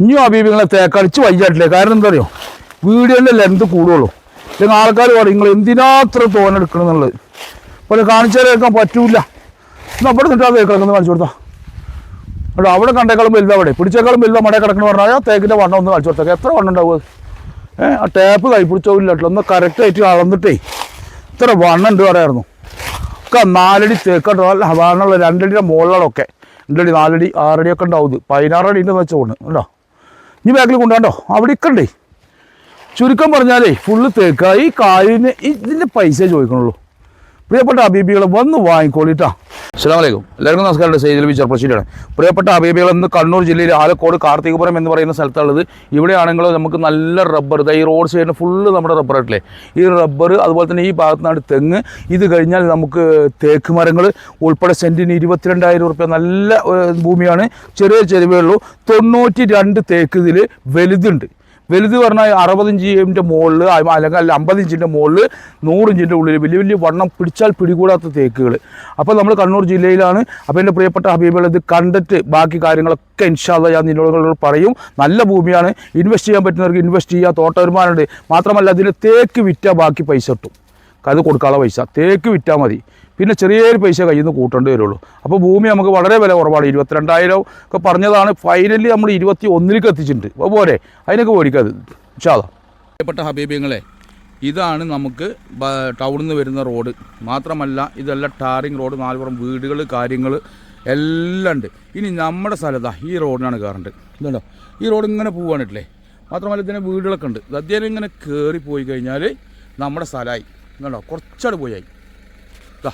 ഇനിയും അബീബിങ്ങളെ തേക്കടിച്ച് വയ്യാട്ടില്ലേ കാരണം എന്താ അറിയോ? വീഡിയോന്റെ ലെന്ത് കൂടുള്ളൂ. അല്ലെങ്കിൽ ആൾക്കാർ പറയും നിങ്ങൾ എന്തിനാത്ര തോനെടുക്കണം എന്നുള്ളത് പോലെ കാണിച്ചാൽ കേൾക്കാൻ പറ്റൂല. എന്നാൽ അവിടെ നിന്നിട്ട് ആ തേക്കിടക്കുന്നത് കാണിച്ചു കൊടുത്താ. അവിടെ അവിടെ കണ്ടേക്കാളും വലുതാ അവിടെ. പിടിച്ചേക്കാളും വലുതാ മടയിൽ കിടക്കണ പറഞ്ഞാൽ ആ തേക്കിന്റെ വണ്ണം ഒന്ന് കാണിച്ചു കൊടുത്തേക്ക്. എത്ര വണ്ണം ഉണ്ടാവും ഏഹ് ആ ടേപ്പ് കൈപ്പിടിച്ചോ ഇല്ലാട്ടോ ഒന്ന് കറക്റ്റായിട്ട് അളന്നിട്ടേ ഇത്ര വണ്ണം ഉണ്ട് പറയായിരുന്നു. ഒക്കെ നാലടി തേക്കട്ടോ അല്ല വണ്ണമുള്ള രണ്ടടിയുടെ മുകളിലൊക്കെ രണ്ടടി നാലടി ആറടിയൊക്കെ ഉണ്ടാവും ഇത്. പതിനാറ് വെച്ചോണ്ട് വെച്ച കേട്ടോ ഇനി ബാക്കിൽ കൊണ്ടുപോകണ്ടോ അവിടെ ഇക്കണ്ടേ ചുരുക്കം പറഞ്ഞാലേ ഫുള്ള് തേക്കായി കാലിന് ഇതിന്റെ പൈസ ചോദിക്കണുള്ളൂ. പ്രിയപ്പെട്ട അബീബികളെ വന്ന് വാങ്ങിക്കോളിട്ടാ. അസ്സാം വലൈക്കും എല്ലാവർക്കും നമസ്കാരം. സെയ്തിൽ ബി ചെറുപ്പശ്ശേരിയാണ് പ്രിയപ്പെട്ട അബീബികൾ ഇന്ന് കണ്ണൂർ ജില്ലയിൽ ആലക്കോട് കാർത്തികപുരം എന്ന് പറയുന്ന സ്ഥലത്തുള്ളത്. ഇവിടെയാണെങ്കിൽ നമുക്ക് നല്ല റബ്ബർ. ഈ റോഡ് സൈഡിന് ഫുള്ള് നമ്മുടെ റബ്ബർ ആയിട്ടില്ലേ? ഈ റബ്ബർ അതുപോലെ തന്നെ ഈ ഭാഗത്തുനിന്നാണ് തെങ്ങ്. ഇത് കഴിഞ്ഞാൽ നമുക്ക് തേക്ക് മരങ്ങൾ ഉൾപ്പെടെ സെന്റിന് ഇരുപത്തിരണ്ടായിരം റുപ്യ നല്ല ഭൂമിയാണ്. ചെറിയ ചെരുവേ ഉള്ളൂ. തൊണ്ണൂറ്റി രണ്ട് തേക്ക് ഇതിൽ വലുതുണ്ട്. വലുത് പറഞ്ഞാൽ അറുപത് ഇഞ്ചിന്റെ മുകളിൽ അല്ലെങ്കിൽ അല്ല അമ്പത് ഇഞ്ചിന്റെ മുകളിൽ നൂറ് ഇഞ്ചിന്റെ ഉള്ളിൽ വലിയ വലിയ വണ്ണം പിടിച്ചാൽ പിടികൂടാത്ത തേക്കുകൾ അപ്പോൾ നമ്മൾ കണ്ണൂർ ജില്ലയിലാണ്. അപ്പോൾ എന്റെ പ്രിയപ്പെട്ട ഹബീബുകൾ ഇത് കണ്ടിട്ട് ബാക്കി കാര്യങ്ങളൊക്കെ ഇൻഷാല്ല ഞാൻ നിന്നോട് പറയും. നല്ല ഭൂമിയാണ്. ഇൻവെസ്റ്റ് ചെയ്യാൻ പറ്റുന്നവർക്ക് ഇൻവെസ്റ്റ് ചെയ്യുക. തോട്ട വരുമാനമുണ്ട് മാത്രമല്ല അതിൽ തേക്ക് വിറ്റാൽ ബാക്കി പൈസ കിട്ടും. അത് കൊടുക്കാനുള്ള പൈസ. തേക്ക് വിറ്റാൽ മതി. പിന്നെ ചെറിയൊരു പൈസ കയ്യിൽ നിന്ന് കൂട്ടേണ്ടി വരുള്ളൂ. അപ്പോൾ ഭൂമി നമുക്ക് വളരെ വില കുറവാണ്. ഇരുപത്തിരണ്ടായിരം ഒക്കെ പറഞ്ഞതാണ് ഫൈനലി നമ്മൾ ഇരുപത്തി ഒന്നിലേക്ക് എത്തിച്ചിട്ടുണ്ട്. അപ്പോൾ പോരെ അതിനൊക്കെ ഓടിക്കാത് ഇൻഷാല്ല പ്രിയപ്പെട്ട ഹബീബിങ്ങളെ ഇതാണ് നമുക്ക് ടൗണിൽ നിന്ന് വരുന്ന റോഡ്. മാത്രമല്ല ഇതെല്ലാം ടാറിങ് റോഡ് നാലുപുറം വീടുകൾ കാര്യങ്ങൾ എല്ലാം ഉണ്ട്. ഇനി നമ്മുടെ സ്ഥലത്താ ഈ റോഡിനാണ് കയറേണ്ടത് ഇതുണ്ടോ? ഈ റോഡ് ഇങ്ങനെ പോവാണിട്ടില്ലേ മാത്രമല്ല ഇതിന് വീടുകളൊക്കെ ഉണ്ട്. അദ്ദേഹം ഇങ്ങനെ കയറി പോയി കഴിഞ്ഞാൽ നമ്മുടെ സ്ഥലമായി. ഇതുണ്ടോ? കുറച്ചവിടെ പോയായി ദാ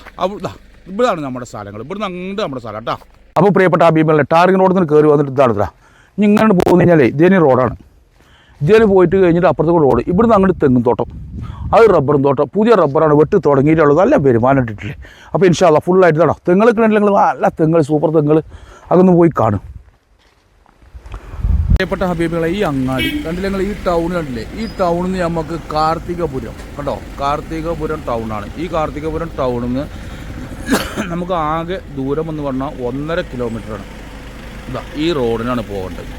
നമ്മുടെ സ്ഥലങ്ങൾ. ഇവിടുന്ന് അങ്ങോട്ട് നമ്മുടെ സ്ഥലം കേട്ടോ. അപ്പോൾ പ്രിയപ്പെട്ട ഹബീബല്ലേ ടാറിങ് റോഡിൽ നിന്ന് കയറി വന്നിട്ട് ഇതാണ് ഇതാ ഇങ്ങനെ പോകുന്ന കഴിഞ്ഞാലേ ഇതേനി റോഡാണ്. ഇതേന് പോയിട്ട് കഴിഞ്ഞിട്ട് അപ്പുറത്തേക്ക് റോഡ്. ഇവിടുന്ന് അങ്ങോട്ട് തെങ്ങും തോട്ടം. അത് റബ്ബറും തോട്ടം. പുതിയ റബ്ബറാണ് വെട്ടി തുടങ്ങിയിട്ടുള്ളത്. നല്ല വരുമാനം ഇട്ടിട്ടില്ലേ. അപ്പോൾ ഇൻഷാല്ല ഫുള്ളായിട്ട് തടോ തെങ്ങൊക്കെ ഉണ്ടെങ്കിൽ നല്ല തെങ്ങൾ സൂപ്പർ തെങ്ങൾ അതൊന്ന് പോയി കാണും. പ്രിയപ്പെട്ട ഹബീബുകളെ ഈ അങ്ങാടി കണ്ടില്ല നിങ്ങൾ ഈ ടൗൺ കണ്ടില്ലേ? ഈ ടൗണിൽ നിന്ന് നമുക്ക് കാർത്തികപുരം കേട്ടോ കാർത്തികപുരം ടൗണാണ് ഈ കാർത്തികപുരം ടൗണിൽ നിന്ന് നമുക്ക് ആകെ ദൂരം എന്ന് പറഞ്ഞാൽ ഒന്നര കിലോമീറ്ററാണ് ഇതാ ഈ റോഡിനാണ് പോകേണ്ടത്.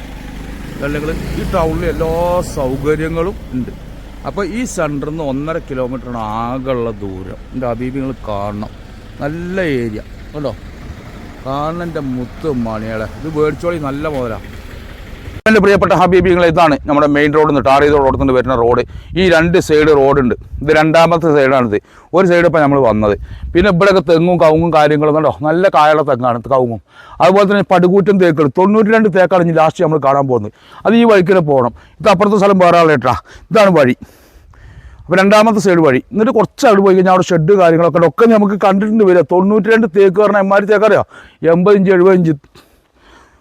അല്ലെങ്കിൽ ഈ ടൗണിൽ എല്ലാ സൗകര്യങ്ങളും ഉണ്ട്. അപ്പോൾ ഈ സെന്ററിൽ നിന്ന് ഒന്നര കിലോമീറ്ററാണ് ആകെയുള്ള ദൂരം. എന്റെ ഹബീബികൾ കാണണം. നല്ല ഏരിയ കേട്ടോ കാണണം എന്റെ മുത്ത് ഇത് മേടിച്ചോളി നല്ല മുതലാണ് എന്റെ പ്രിയപ്പെട്ട ഹബീബിങ്ങളെ ഇതാണ് നമ്മുടെ മെയിൻ റോഡിൽ നിന്ന് ടാർ ചെയ്ത റോഡിൽ വരുന്ന റോഡ് ഈ രണ്ട് സൈഡ് റോഡുണ്ട് ഇത് രണ്ടാമത്തെ സൈഡാണിത് ഒരു സൈഡ് ഇപ്പോൾ നമ്മൾ വന്നത്. പിന്നെ ഇവിടെയൊക്കെ തെങ്ങും കവുങ്ങും കാര്യങ്ങളും കണ്ടോ? നല്ല കായുള്ള തെങ്ങാണ് കവുങ്ങും. അതുപോലെ തന്നെ പടുകൂറ്റം തേക്കുകൾ. തൊണ്ണൂറ്റി രണ്ട് തേക്കാണ് ഇനി ലാസ്റ്റ് നമ്മൾ കാണാൻ പോകുന്നത്. അത് ഈ വഴിക്കിനെ പോകണം. ഇത് അപ്പുറത്തെ സ്ഥലം വേറെ ആളേട്ടാ ഇതാണ് വഴി. അപ്പോൾ രണ്ടാമത്തെ സൈഡ് വഴി. എന്നിട്ട് കുറച്ച് അവിടെ പോയി കഴിഞ്ഞാൽ അവിടെ ഷെഡ് കാര്യങ്ങളൊക്കെ ഒക്കെ നമുക്ക് കണ്ടിട്ടുണ്ട് വരിക. തൊണ്ണൂറ്റി രണ്ട് തേക്ക് പറഞ്ഞാൽ എമ്മാരി തേക്കറിയാം എൺപത് ഇഞ്ച് എഴുപത് ഇഞ്ച്.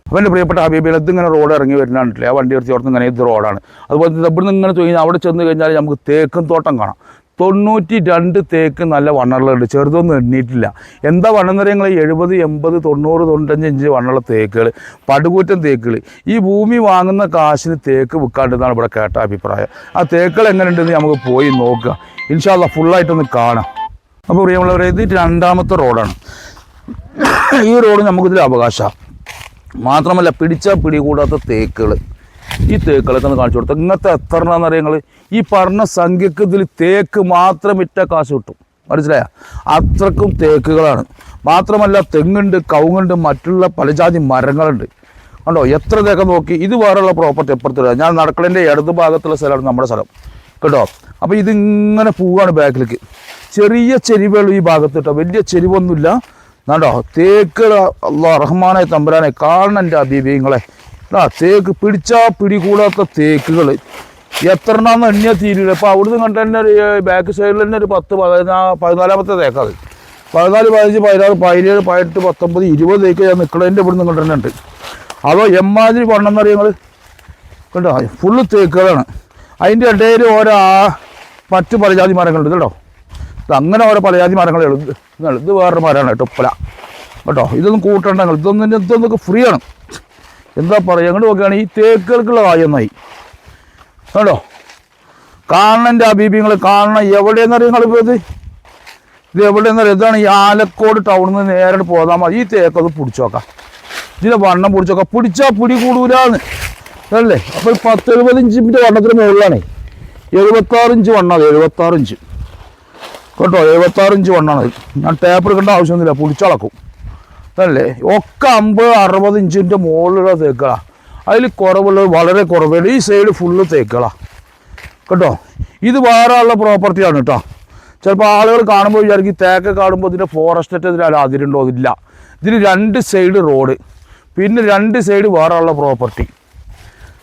അപ്പോൾ എന്റെ പ്രിയപ്പെട്ട ഹബീബിൽ ഇതിങ്ങനെ റോഡ് ഇറങ്ങി വരുന്നുണ്ടല്ലേ ആ വണ്ടി എടുത്ത് ഓർത്ത് ഇങ്ങനെ ഇത് റോഡാണ് അതുപോലെ തന്നെ നിന്ന് ഇങ്ങനെ കഴിഞ്ഞാൽ അവിടെ ചെന്ന് കഴിഞ്ഞാൽ നമുക്ക് തേക്കും തോട്ടം കാണാം. തൊണ്ണൂറ്റി രണ്ട് തേക്ക് നല്ല വണ്ണങ്ങളുണ്ട് ചെറുതൊന്നും എണ്ണിയിട്ടില്ല എന്താ വണ്ണം നിറയങ്ങൾ എഴുപത് എൺപത് തൊണ്ണൂറ് തൊണ്ണൂറ്റഞ്ച് ഇഞ്ച് വണ്ണുള്ള തേക്കുകൾ പടുകൂറ്റം തേക്കുകൾ ഈ ഭൂമി വാങ്ങുന്ന കാശിന് തേക്ക് വിൽക്കാണ്ടെന്നാണ് ഇവിടെ കേട്ട അഭിപ്രായം. ആ തേക്കുകൾ എങ്ങനെയുണ്ടെന്ന് നമുക്ക് പോയി നോക്കുക. ഇൻഷാല്ല ഫുള്ളായിട്ടൊന്ന് കാണാം. അപ്പോൾ പ്രിയമുള്ളവരെ ഇത് രണ്ടാമത്തെ റോഡാണ് ഈ റോഡ് നമുക്കിതിൽ അവകാശമാണ്. മാത്രമല്ല പിടിച്ചാൽ പിടികൂടാത്ത തേക്കുകൾ ഈ തേക്കുകളൊക്കെ ഒന്ന് കാണിച്ചു കൊടുത്തു. ഇങ്ങനത്തെ എത്ര നിങ്ങൾ ഈ പറഞ്ഞ സംഖ്യക്ക് ഇതിൽ തേക്ക് മാത്രം ഇറ്റ കാശ് കിട്ടും. മനസ്സിലായ? അത്രക്കും തേക്കുകളാണ്. മാത്രമല്ല തെങ്ങുണ്ട് കവുങ്ങുണ്ട് മറ്റുള്ള പലജാതി മരങ്ങളുണ്ട്. കണ്ടോ? എത്ര തേക്ക നോക്കി? ഇത് വേറെയുള്ള പ്രോപ്പർട്ടി എപ്പുറത്തില്ല ഞാൻ നടക്കലിന്റെ ഇടതു ഭാഗത്തുള്ള സ്ഥലമാണ് നമ്മുടെ സ്ഥലം. കേട്ടോ? അപ്പോൾ ഇതിങ്ങനെ പോവുകയാണ് ബാക്കിലേക്ക്. ചെറിയ ചെരിവുകൾ ഈ ഭാഗത്ത് കേട്ടോ. വലിയ ചെരിവൊന്നുമില്ല. കണ്ടോ തേക്കുകൾ അള്ളാ റഹ്മാനെ തമ്പുരാനെ കാണണം എന്റെ അബീബിങ്ങളെ ആ തേക്ക് പിടിച്ചാ പിടികൂടാത്ത തേക്കുകൾ എത്ര എണ്ണാന്ന് എണ്ണിയ തീരില്ല അപ്പോൾ അവിടുന്ന് കണ്ട തന്നെ ഒരു ബാക്ക് സൈഡിൽ തന്നെ ഒരു പത്ത് പതിനാ പതിനാലാമത്തെ തേക്കത്. പതിനാല് പതിനഞ്ച് പതിനാറ് പതിനേഴ് പതിനെട്ട് പത്തൊമ്പത് ഇരുപത് തേക്ക് ഞാൻ നിൽക്കണതിന്റെ ഇവിടുന്ന് കണ്ടു തന്നെ ഉണ്ട്. അതോ എമ്മാതിരി പണം പറയുന്നത്? കണ്ടോ? ഫുള്ള് തേക്കുകളാണ്. അതിന്റെ ഇടയിൽ ഓരോ മറ്റ് പലജാതി മരങ്ങളുണ്ട് കേട്ടോ അങ്ങനെ ഓരോ പലജാതി മരങ്ങൾ എഴുത് എഴുത് വേറൊരു മരമാണ് കേട്ടോ പല കേട്ടോ ഇതൊന്നും കൂട്ടണ്ട ഇതൊന്നും ഇതൊന്നൊക്കെ ഫ്രീ ആണ്. എന്താ പറയുക അങ്ങോട്ട് നോക്കുകയാണ് ഈ തേക്കുകൾക്കുള്ള കായൊന്നായി കേട്ടോ കാണണന്റെ അബീബിങ്ങൾ കാണണം എവിടെയെന്നറിയാം നിങ്ങൾ ഇത്? ഇത് എവിടെയെന്നറിയാം ഇതാണ് ഈ ആലക്കോട് ടൗണിൽ നിന്ന് നേരിട്ട് പോകാൻ മതി. ഈ തേക്കത് പിടിച്ചു നോക്കാം. ഇതിന്റെ വണ്ണം പിടിച്ചു നോക്കാം. പിടിച്ചാൽ പിടി കൂടൂലാന്ന്. അല്ലേ? അപ്പോൾ പത്ത് എഴുപത് ഇഞ്ചിന്റെ വണ്ണത്തിന് മുകളിലാണേ. എഴുപത്താറ് ഇഞ്ച് വണ്ണം അത് എഴുപത്താറ് ഇഞ്ച്. കേട്ടോ എഴുപത്താറിഞ്ച് വണ്ണാണ്. ഞാൻ ടേപ്പ് എടുക്കേണ്ട ആവശ്യമൊന്നുമില്ല പൊളിച്ചളക്കും. അതല്ലേ ഒക്കെ അമ്പത് അറുപത് ഇഞ്ചിന്റെ മുകളിലുള്ള തേക്കളാ അതിൽ കുറവുള്ളത് വളരെ കുറവുണ്ട് ഈ സൈഡ് ഫുള്ള് തേക്കളാ കേട്ടോ? ഇത് വേറെ ഉള്ള പ്രോപ്പർട്ടിയാണ് കേട്ടോ. ചിലപ്പോൾ ആളുകൾ കാണുമ്പോൾ വിചാരിക്കും തേക്ക് കാണുമ്പോൾ ഇതിന്റെ ഫോറസ്റ്റ് ഇതിൽ അതിരുണ്ടോ അതില്ല ഇതിന് രണ്ട് സൈഡ് റോഡ് പിന്നെ രണ്ട് സൈഡ് വേറെ ഉള്ള പ്രോപ്പർട്ടി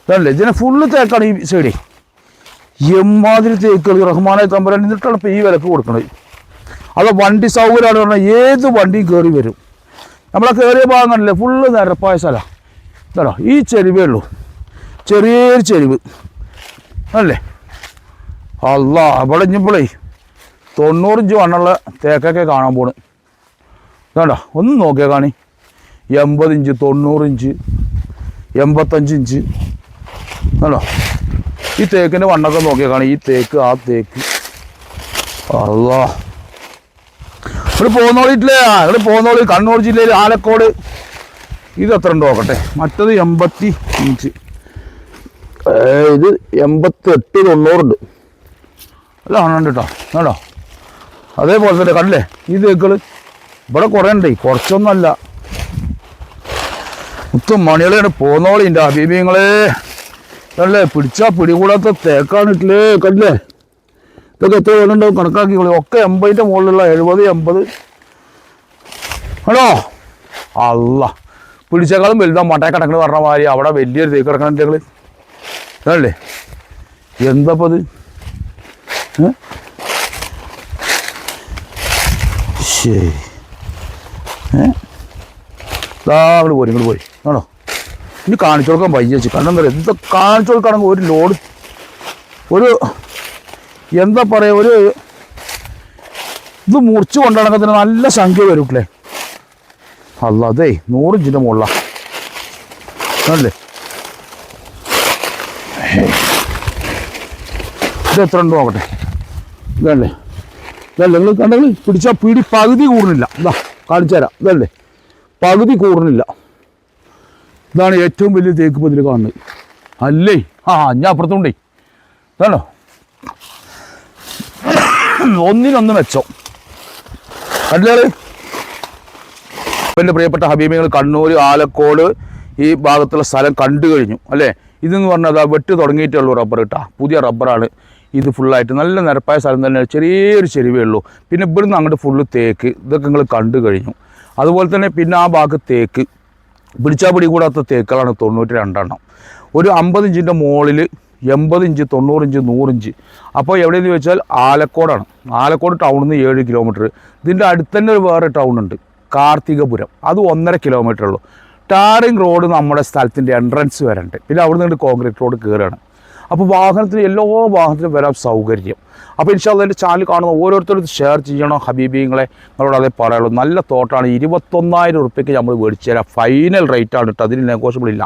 അതല്ലേ ഇതിനെ ഫുള്ള് തേക്കാണ് ഈ സൈഡ് എമ്മാതിരി തേക്കുകൾ. റഹ്മാനെ തമ്പുരാൻ എന്നിട്ടാണ് ഇപ്പോൾ ഈ വിലക്ക് കൊടുക്കുന്നത് അത് വണ്ടി സൗകര്യമാണ് പറഞ്ഞാൽ ഏത് വണ്ടിയും കയറി വരും. നമ്മളെ കയറിയ ഭാഗം കണ്ടില്ലേ? ഫുള്ള് നിരപ്പായ സ്ഥലമാണ് എന്താണോ ഈ ചെരുവേ ഉള്ളൂ. ചെറിയൊരു ചെരുവ്. അല്ലേ? അല്ല അവിടെ ഇഞ്ഞിപ്പോളേ തൊണ്ണൂറ് ഇഞ്ച് വണ്ണുള്ള തേക്കൊക്കെ കാണാൻ പോണ്. വേണ്ട ഒന്ന് നോക്കിയാൽ കാണി. എൺപത് ഇഞ്ച് തൊണ്ണൂറിഞ്ച് എൺപത്തഞ്ച് ഇഞ്ച്. വേണ്ടോ ഈ തേക്കിന്റെ വണ്ണൊക്കെ നോക്കിയാൽ കാണും ഈ തേക്ക് ആ തേക്ക്. അല്ല ഇവിടെ പോന്നോളിട്ടില്ലേ ഇവിടെ പോന്നോളി. കണ്ണൂർ ജില്ലയിൽ ആലക്കോട്. ഇത് എത്ര ഉണ്ട് നോക്കട്ടെ. മറ്റത് എൺപത്തി അഞ്ച് ഇത് എൺപത്തി എട്ട് തൊണ്ണൂറുണ്ട് അല്ല കാണുന്നുണ്ട് കേട്ടോ കേട്ടോ അതേപോലെ തന്നെ കണ്ടില്ലേ? ഈ തേക്കുകൾ ഇവിടെ കുറേ ഉണ്ട്. കുറച്ചൊന്നല്ല മുത്തും മണികളാണ് പോന്നോളിന്റെ അഭിമയങ്ങളെ അല്ലേ പിടിച്ചാ പിടികൂടാത്ത തേക്കാണിട്ടില്ലേ കണ്ടില്ലേ? ഇതൊക്കെ എത്ര വേണുണ്ടാവും കണക്കാക്കിക്കോളി. ഒക്കെ എൺപതിന്റെ മുകളിലുള്ള എഴുപത് എൺപത്. ആണോ? അല്ല പിടിച്ചേക്കാളും വലുതാ മട്ടേ കിടക്കണ പറഞ്ഞ മാതിരി. അവിടെ വലിയൊരു തേക്ക് കിടക്കണം ഞങ്ങൾ അതല്ലേ എന്താപ്പോ അത്? ശരി ഏ? ഇതാ അങ്ങോട്ട് പോരി ഇങ്ങോട്ട് പോരി. ആണോ? ഇനി കാണിച്ചു കൊടുക്കാൻ വയ്യ ചേച്ചി. കാരണം എന്താ പറയുക ഇത് കാണിച്ചു കൊടുക്കുകയാണെങ്കിൽ ഒരു ലോഡ് ഒരു എന്താ പറയുക ഒരു ഇത് മുറിച്ച് തന്നെ നല്ല സംഖ്യ വരൂട്ടില്ലേ അല്ല അതേ നൂറ് ഇഞ്ചിന്റെ മുകളിലാണ് ഇത് എത്ര ഉണ്ട് നോക്കട്ടെ. ഇതല്ലേ ഇതല്ലേ നിങ്ങൾ കണ്ടെങ്കിൽ പിടിച്ചാൽ പിടി പകുതി കൂടുന്നില്ല. ഇതാ കാണിച്ചു തരാം ഇതല്ലേ? പകുതി കൂടുന്നില്ല. ഇതാണ് ഏറ്റവും വലിയ തേക്ക് പതിൽ കാണുന്നത്. അല്ലേ? ആ ഞാൻ അപ്പുറത്തുണ്ടേ. ഇതാണോ? ഒന്നിനൊന്ന് മെച്ചം. കണ്ടില്ലേ? എന്റെ പ്രിയപ്പെട്ട ഹബീബികൾ കണ്ണൂർ ആലക്കോട് ഈ ഭാഗത്തുള്ള സ്ഥലം കണ്ടു കഴിഞ്ഞു അല്ലേ? ഇതെന്ന് പറഞ്ഞാൽ അതാ വെട്ട് തുടങ്ങിയിട്ടുള്ളൂ റബ്ബർ കേട്ടാ. പുതിയ റബ്ബറാണ്. ഇത് ഫുള്ളായിട്ട് നല്ല നിരപ്പായ സ്ഥലം തന്നെ ചെറിയൊരു ചെരുവേ ഉള്ളൂ. പിന്നെ ഇവിടുന്ന് അങ്ങോട്ട് ഫുള്ള് തേക്ക്. ഇതൊക്കെ നിങ്ങൾ കണ്ടു കഴിഞ്ഞു. അതുപോലെ തന്നെ പിന്നെ ആ ഭാഗത്ത് തേക്ക്. പിടിച്ചാൽ പിടി കൂടാത്ത തേക്കുകളാണ് തൊണ്ണൂറ്റി രണ്ടെണ്ണം ഒരു അമ്പത് ഇഞ്ചിന്റെ മുകളിൽ എൺപത് ഇഞ്ച് തൊണ്ണൂറ് ഇഞ്ച് നൂറിഞ്ച് അപ്പോൾ എവിടെയെന്ന് ചോദിച്ചാൽ ആലക്കോടാണ്. ആലക്കോട് ടൗണിൽ നിന്ന് ഏഴ് കിലോമീറ്റർ. ഇതിന്റെ അടുത്ത് തന്നെ ഒരു വേറെ ടൗൺ ഉണ്ട് കാർത്തികപുരം. അത് ഒന്നര കിലോമീറ്റർ ഉള്ളൂ. ടാറിങ് റോഡ് നമ്മുടെ സ്ഥലത്തിന്റെ എൻട്രൻസ് ഉണ്ട്. പിന്നെ അവിടെ നിന്ന് കോൺക്രീറ്റ് റോഡ് കയറുകയാണ്. അപ്പോൾ വാഹനത്തിന് എല്ലാ വാഹനത്തിനും വരാൻ സൗകര്യം. അപ്പോൾ ഇൻഷാല്ല എന്റെ ചാനൽ കാണുന്ന ഓരോരുത്തരും ഷെയർ ചെയ്യണം ഹബീബിങ്ങളെ. നിങ്ങളോട് അതേ പറയുള്ളൂ നല്ല തോട്ടാണ്. ഇരുപത്തൊന്നായിരം ഉറുപ്പ്യക്ക് നമ്മൾ മേടിച്ചു തരാം. ഫൈനൽ റേറ്റാണ് കേട്ടോ അതിന് നെഗോഷ്യബിൾ ഇല്ല.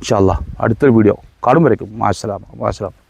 ഇൻഷാല്ല അടുത്തൊരു വീഡിയോ കാണും വരയ്ക്കും മാസലാം മാസലാം